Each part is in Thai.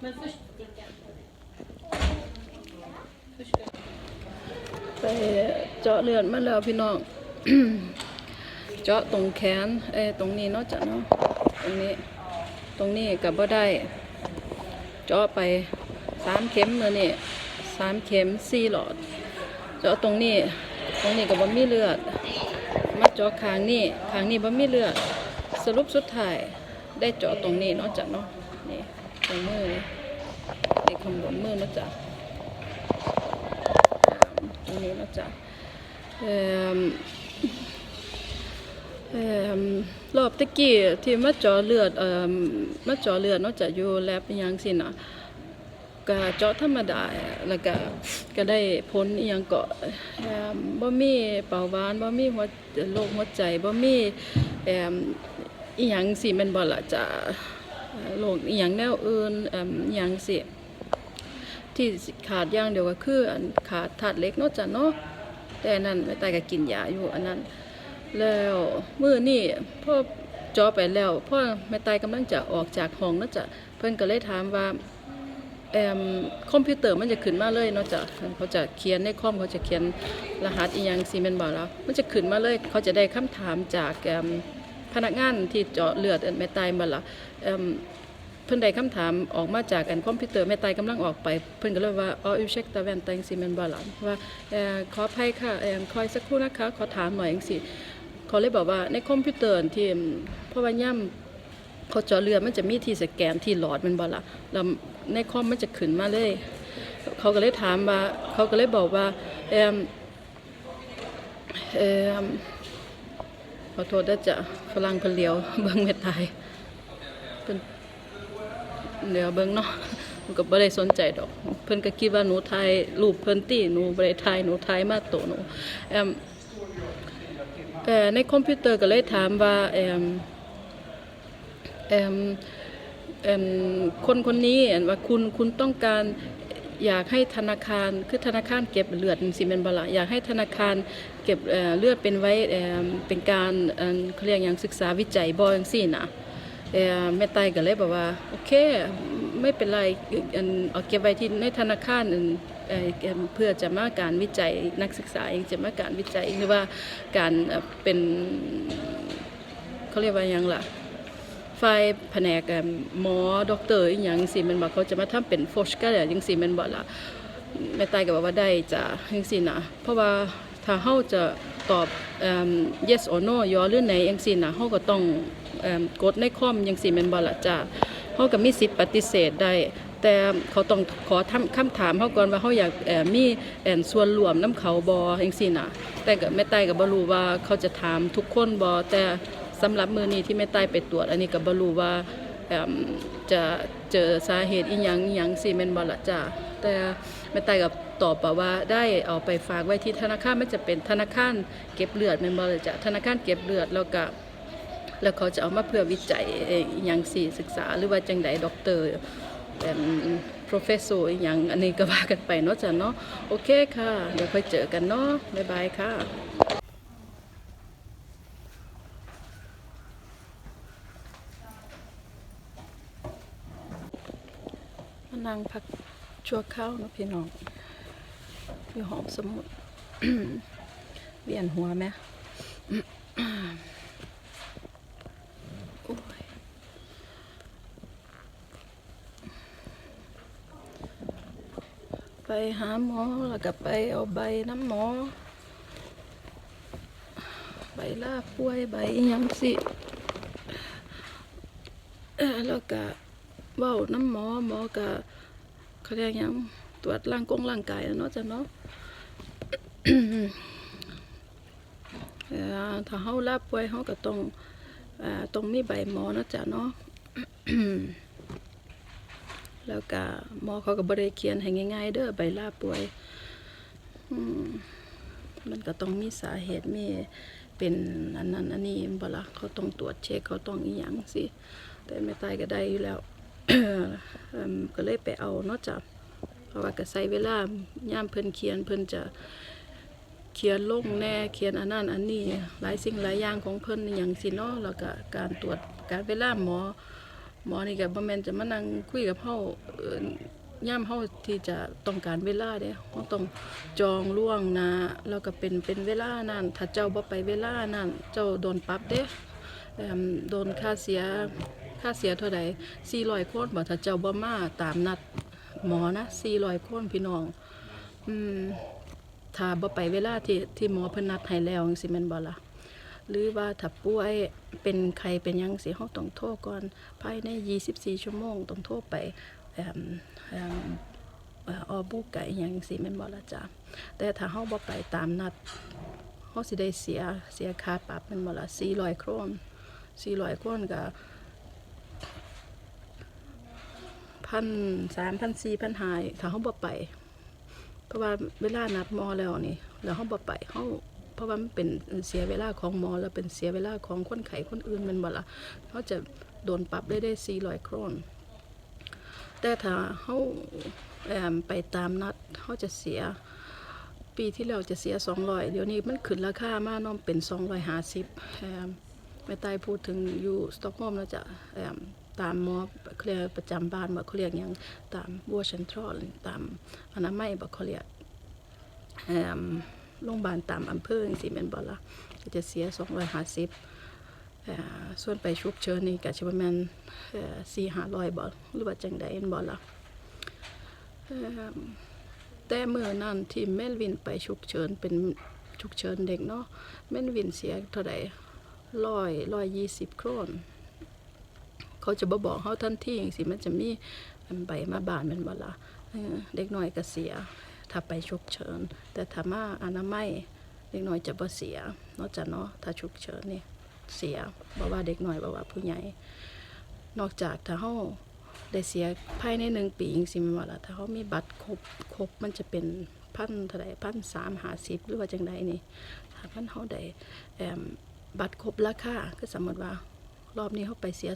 Men först dricka. Först ไปเจาะเลือดมาแล้วพี่น้อง เจาะตรงแขนเอ้ยตรงนี้เนาะจ้ะเนาะตรงนี้ ตรงนี้กับบ่ได้ เจาะไปสามเข็มเลยนี่สามเข็มสี่หลอด เจาะตรงนี้ ตรงนี้กับบ่มีเลือด มาเจาะคางนี่คางนี่บ่มีเลือด สรุปสุดท้ายได้เจาะตรงนี้เนาะจ้ะเนาะ ตรงมือนี่นี่ข้างบนมือนะจ้ะตรงนี้นะจ๊ะเอ่มเอ่มรอบตะกี้ที่มาจาะเลือดเอ่อมาจาะเลือดนอกจากอยู่แลบอิหยังสินะก็เจาะธรรมดาแล้วก็ก็ได้ผลอีหยังก็เอ่มบ่มีเบาหวานบ่มีหัวโรคหัวใจบ่มีเอ่มอีหยังสิแม่นบ่ล่ะจ้ะ โรคอีหยังแนวอื่นอ่มอีหยังสิที่ขาดอย่างเดียวก็คือขาดธาตุเล็กเนาะจ้ะเนาะแต่นั้นแม่ตายก็กินยาอยู่อันนั้น แล้วมื้อนี้พ่อจอไปแล้วพ่อแม่ตายกำลังจะออกจากห้องเนาะจ้ะเพิ่อนก็เลยถามว่าแอมคอมพิวเตอร์มันจะขึ้นมาเลยเนาะจ้ะเขาจะเขียนในคอมเขาจะเขียนรหัสอีหยังซีเมนบ่แล้ว มันจะขึ้นมาเลย เขาจะได้คำถามจากแอม พนักงานที่เจาะเลือดอันแม่ตายมาละเพิ่นได้คำถามออกมาจากอันคอมพิวเตอร์แม่ตายกำลังออกไป เพิ่นก็เลยว่าอ๋ออยู่เช็คตาแวนตังสิแม่นบ่ล่ะว่าขออภัยค่ะคอยสักครู่นะคะ ขอถามหน่อยจังซี่เขาเลยบอกว่าในคอมพิวเตอร์ที่พราะว่าย่ำเขาเจาะเลือดมันจะมีที่สแกนที่หลอดมันบ่ละแล้วในคอมมันจะขึ้นมาเลย เขาก็เลยถามว่าเขาก็เลยบอกว่าเอ่มเอ่มข อโทษด้จะฝรั่งเพิ่นเลียวเบิ่งแม่ตายเพิ่นเดี๋ยวเบิ่งเนาะหนูก็บ่ได้สนใจดอก เพิ่นก็คิดว่าหนูถ่ายรูปเพิ่นติหนูบ่ได้ถ่ายหนูถ่ายมาโตหนูแอมแต่ในคอมพิวเตอร์ก็เลยถามว่าแอมแอมแอมคนคนนี้อันว่าคุณคุณต้องการ อยากให้ธนาคารคือธนาคารเก็บเลือดสิแม่นบล่ะอยากให้ธนาคารเก็บเลือดเป็นไว้เป็นการเขาเรียกหยังศึกษาวิจัยบ่จังซี่นะแม่ไตก็เลยบอกว่าโอเคไม่เป็นไรเอาเก็บไว้ที่ในธนาคารเพื่อจะมาการวิจัยนักศึกษาเองจะมาการวิจัยหรือว่าการเป็นเขาเรียกว่ายังล่ะ ฝ่ายแผนกหมอด็อกเตอร์อหย่างสิมันบอกเขาจะมาทำเป็นโฟชก็ได้ยังสิมันบอกล่ะแม่ไตก็บอกว่าได้จ้ะยังสินะเพราะว่าถ้าเฮาจะตอบ yes or no ยอหรือไหนยังสินะเฮาก็ต้องกดในคอมยังสิม่นบ่ล่ะจ้าเฮาก็มีสิทธิ์ปฏิเสธได้แต่เขาต้องขอทำคำถามเฮาก่อนว่าเฮาอยากเอ่อมีแอนส่วนรวมนํเขาบ่จังซีน่ะแต่ก็แม่ไต้ก็บ่รู้ว่าเขาจะถามทุกคนบ่แต่ สำหรับมือนี้ที่แม่ไต้ไปตรวจ อันนี้ก็บ่รู้ว่าจะเจอสาเหตุอีหยังอีหยังสิแม่นบ่ล่ะจ้าแต่แม่ไต้ก็ตอบว่าได้เอาไปฝากไว้ที่ธนาคารไมันจะเป็นธนาคารเก็บเลือดแม่นบ่ละจ้ะธนาคารเก็บเลือดแล้วก็แล้วเขาจะเอามาเพื่อวิจัยเอ่ออย่างสี่ศึกษาหรือว่าจังใดด็อกเตอร์เป็น professor อย่างอันนี้ก็ว่ากันไปเนาะจ้ะเนาะโอเคค่ะ เดี๋ยวค่อยเจอกันเนาะบ๊ายบายค่ะ นั่งพักชั่วข้าวนะพี่น้องอยู่หอมสมุดเวียนหัวไหมไปหาหมอแล้วก็ไปเอาใบน้ำหมอ ใบลาป่วยใบยังสิแล้วก็เว้าน้ำหมอหมอก็ เขาเรียกยังตรวจร่างกงร่างกายอะเนาะจ้ะเนาะถ้าเฮาลาป่วยเฮาก็ต้องต้องมีใบหมอเนาะจ้ะเนาะแล้วก็หมอเขาก็บ่ได้เขียนให้ง่าย ๆ เด้อใบลาป่วยมันก็ต้องมีสาเหตุมีเป็นอันนั้นอันนี้บ่ละเขาต้องตรวจเช็คเขาต้องอีหยังสิแต่ไม่ตายก็ได้อยู่แล้ว ก็เลยไปเอาเนาะจ้ะเพราะว่าก็ใช้เวลาย่ามเพิ่นเขียนเพิ่นจะเขียนลงแน่เขียนอันนั้นอันนี้หลายสิ่งหลายอย่างของเพิ่นอย่างสิเนาะแล้วก็การตรวจการเวลาหมอ หมอนี่ก็บ่แม่นจะมานั่งคุยกับเฮาย่ามเฮาที่จะต้องการเวลาเด้เฮาต้องจองล่วงหน้าแล้วก็เป็นเป็นเวลานั้นถ้าเจ้าบ่ไปเวลานั้นเจ้าโดนปรับเด้อโดนค่าเสีย ค่าเสียเท่าใด400คนบ่ถ้าเจ้าบ่มาตามนัดหมอนะ400คนพี่น้อง อืมถ้าบ่ไปเวลาที่ที่หมอเพิ่นนัดให้แล้วจังซี่แม่นบ่ล่ะหรือว่าถ้าป่วยเป็นใครเป็นยังสิเฮาต้องโทรก่อนภายใน 24 ชั่วโมงต้องโทรไปเอิ่มเอิ่มเอ่อบุกไก่ยังสิแม่นบ่ล่ะจ้ะแต่ถ้าเฮาบ่ไปตามนัดเฮาสิได้เสียเสียค่าปรับแม่นบ่ล่ะ400โครน400โครนก็ พันสามพันสี่พันห้าถ้าเฮาบ่ไป เพราะว่าเวลานัดหมอแล้วนี่แล้วเฮาบ่ไปเฮาเพราะว่ามันเป็นเสียเวลาของหมอแล้วเป็นเสียเวลาของคนไข้คนอื่นมันบ่ละเขาจะโดนปรับได้ได้400โครอนแต่ถ้าเฮาแอมไปตามนัดเฮาจะเสีย ปีที่แล้วจะเสีย 200 เดี๋ยวนี้มันขึ้นราคามาเน้องเป็น 250แอมแม่ตายพูดถึงอยู่สต็อกโฮล์มแล้วจะแอม ตามหมอเขาเรียกประจำบ้านบ่เขาเรียกหยังตามบัวเซ็นทรัลตามอนามัยบ่เขาเรียกแอโรงพยาบาลตามอำเภอจังซี่แม่นบ่ล่ะก็จะเสีย 250เอ่อส่วนไปฉุกเฉินนี่ก็สิประมาณเอ่อ4-500บ่หรือว่าจังใดแม่นบ่ล่ะเอิ่มแต่เมื้อนั้นที่แม่นวินไปฉุกเฉินเป็นฉุกเฉินเด็กเนาะแม่นวินเสียเท่าใด100 120โครน เขาจะบ่บอกเฮาทันทีจังซี่มันจะมีอันใบมาบานม่นบ่ล่ะเด็กน้อยก็เสีย ถ้าไปฉุกเฉิน แต่ถ้ามาอนามัยเด็กน้อยจะบ่เสียนอกจากเนาะถ้าฉุกเฉินนี่เสียบ่ว่าเด็กน้อยบ่ว่าผู้ใหญ่ นอกจากถ้าเฮาได้เสียภายในหนึ่งปีจังซี่แม่นบ่ล่ะถ้าเฮามีบัตรครบครบมันจะเป็นพันเท่าใดพันสามหาสิบหรือว่าจังใดนี่ถ้ามันเฮาได้บัตรครบราคาคือสมมติว่า รอบนี้เขาไปเสีย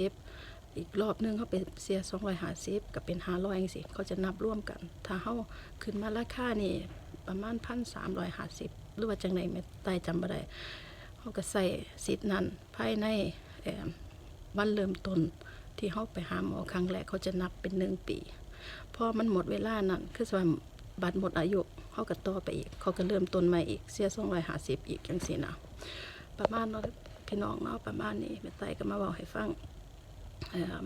250อีกรอบนึงเขาไปเสีย250ก็เป็น500จังซี่เขาจะนับร่วมกัน ถ้าเขาขึ้นมาราคานี่ประมาณ1,350หรือว่าจังไดแม่ตายจำบ่ได้เขาก็ใส่สิทธิ์นั้นภายในเอ่อวันเริ่มต้นที่เขาไปหาหมอครั้งแรกเขาจะนับเป็นหนึ่งปีพอมันหมดเวลานั้นคือว่าบัตรหมดอายุเขาก็ต่อไปอีกเขาก็เริ่มต้นใหม่อีกเสีย250อีกจังซี่นะประมาณเนาะ พี่น้องเนาะประมาณนี้แม่ไต่ก็มาเว้าให้ฟังเออ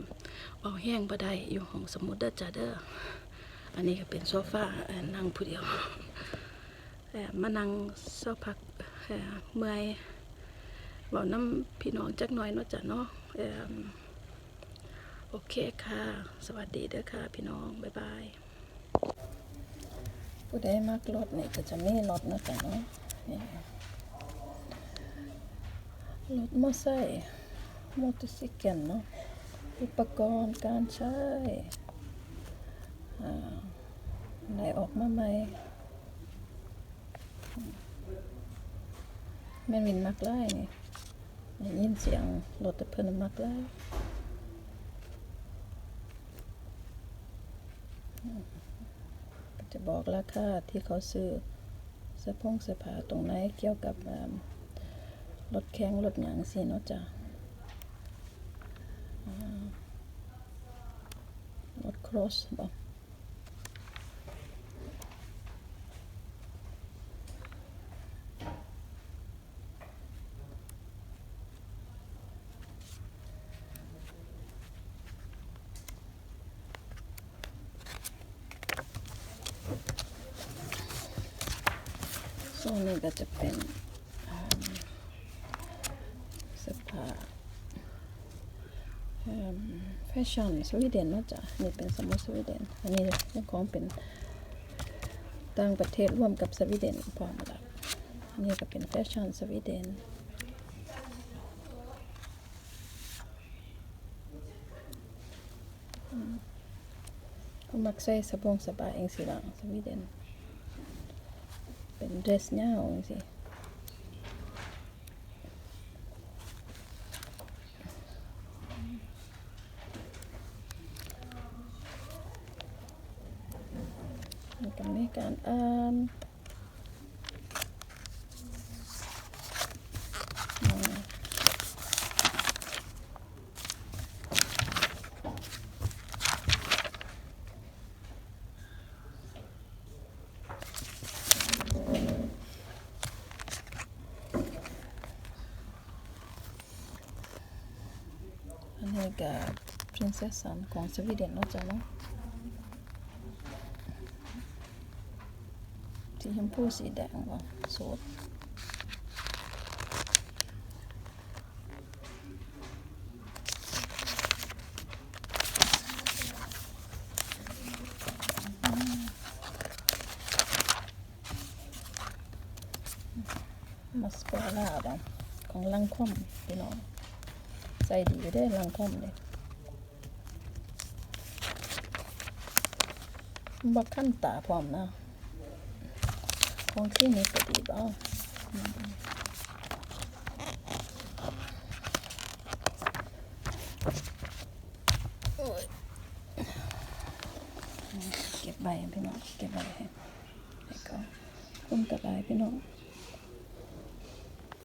เว้าแห้งบ่ได้อยู่ห้องสมุดเด้อจ้าเด้ออันนี้ก็เป็นโซฟานั่งผู้เดียวเอ่อมานั่งสักพักเมื่อยเว้าน้ำพี่น้องจักหน่อยเนาะจ้ะเนาะเออโอเคค่ะ สวัสดีเด้อค่ะ พี่น้อง บ๊ายบายผู้ใดมักรถนี่ก็จะไมีรถเนาะจ้ะเนาะนี่ รถมอไซค์มอเตอร์ไซค์เนาะอุปกรณ์การใช้อ่าไหนออกมาใหม่แม่นวินมักไล่นี่ได้ยินเสียงรถแต่เพิ่นมักไล่จะบอกราคาที่เขาซื้อสื้อผงสื้อผ้าตรงไหนเกี่ยวกับ อ่ารถแข้งรถหยางสิเนาะจ้ะอ่ารถครอสบ่โซนนี้ก็จะเป็น เสื้อผ้า แฟชั่นสวีเดนนะจ้ะนี่เป็นสมุดสวีเดน อันนี้เป็นของเป็นต่างประเทศร่วมกับสวีเดนพร้อมแล้วอันนี้ก็เป็นแฟชั่นสวีเดนเขามักใส่สบงสบายเองสิล่ะสวีเดนเป็นเดรสยาวเองสิ back on me again. Um, Prinsessan kom så. สีชมพูสีแดงว่ะสดมาสปาร่าดำของลังคมพี่น้องใส่ดีได้ลังคมเลยบักขั้นตาพร้อมนะ ของที่นี้ก็ดีบ้าเก็บใบพี่น้องเก็บใบให้ให้เขาคุ้มกับใบพี่น้อง